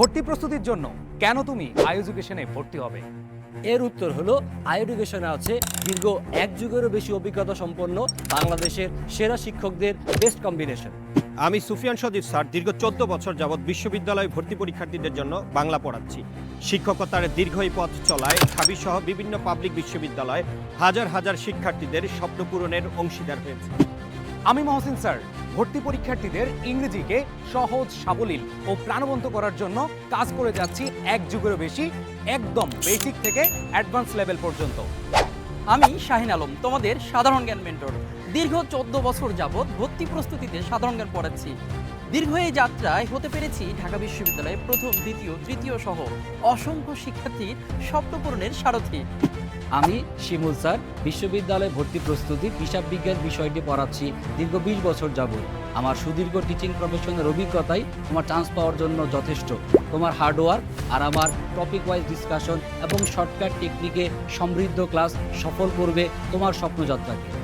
ভর্তি প্রস্তুতির জন্য কেন তুমি আই এডুকেশনে ভর্তি হবে? এর উত্তর হলো আইএডুকেশনে আছে দীর্ঘ এক যুগেরও বেশি অভিজ্ঞতা সম্পন্ন বাংলাদেশের সেরা শিক্ষকদের বেস্ট কম্বিনেশন আমি সুফিয়ান সদীপ স্যার দীর্ঘ চোদ্দ বছর যাবৎ বিশ্ববিদ্যালয় ভর্তি পরীক্ষার্থীদের জন্য বাংলা পড়াচ্ছি। শিক্ষকতার দীর্ঘ এই পথ চলায় ঢাবি সহ বিভিন্ন পাবলিক বিশ্ববিদ্যালয় হাজার হাজার শিক্ষার্থীদের স্বপ্ন পূরণের অংশীদার হয়েছে। আমি মহসিন স্যার ভর্তি পরীক্ষার্থীদের ইংরেজিকে সহজ, সাবলীল ও প্রাণবন্ত করার জন্য কাজ করে যাচ্ছি এক যুগেরও বেশি, একদম বেসিক থেকে অ্যাডভান্স লেভেল পর্যন্ত। আমি শাহিন আলম, তোমাদের সাধারণ জ্ঞান মেন্টর দীর্ঘ চোদ্দ বছর যাবৎ ভর্তি প্রস্তুতিতে সাধারণ জ্ঞান পড়াচ্ছি। দীর্ঘ এই যাত্রায় হতে পেরেছি ঢাকা বিশ্ববিদ্যালয়ে প্রথম, দ্বিতীয়, তৃতীয় সহ অসংখ্য শিক্ষার্থীর স্বপ্ন পূরণের সারথী। আমি শিমুল স্যার, বিশ্ববিদ্যালয়ে ভর্তি প্রস্তুতি হিসাব বিজ্ঞান বিষয়টি পড়াচ্ছি দীর্ঘ বিশ বছর যাবত আমার সুদীর্ঘ টিচিং প্রফেশনের অভিজ্ঞতাই তোমার চান্স পাওয়ার জন্য যথেষ্ট। তোমার হার্ডওয়ার্ক আর আমার টপিক ওয়াইজ ডিসকাশন এবং শর্টকাট টেকনিকে সমৃদ্ধ ক্লাস সফল করবে তোমার স্বপ্নযাত্রাকে।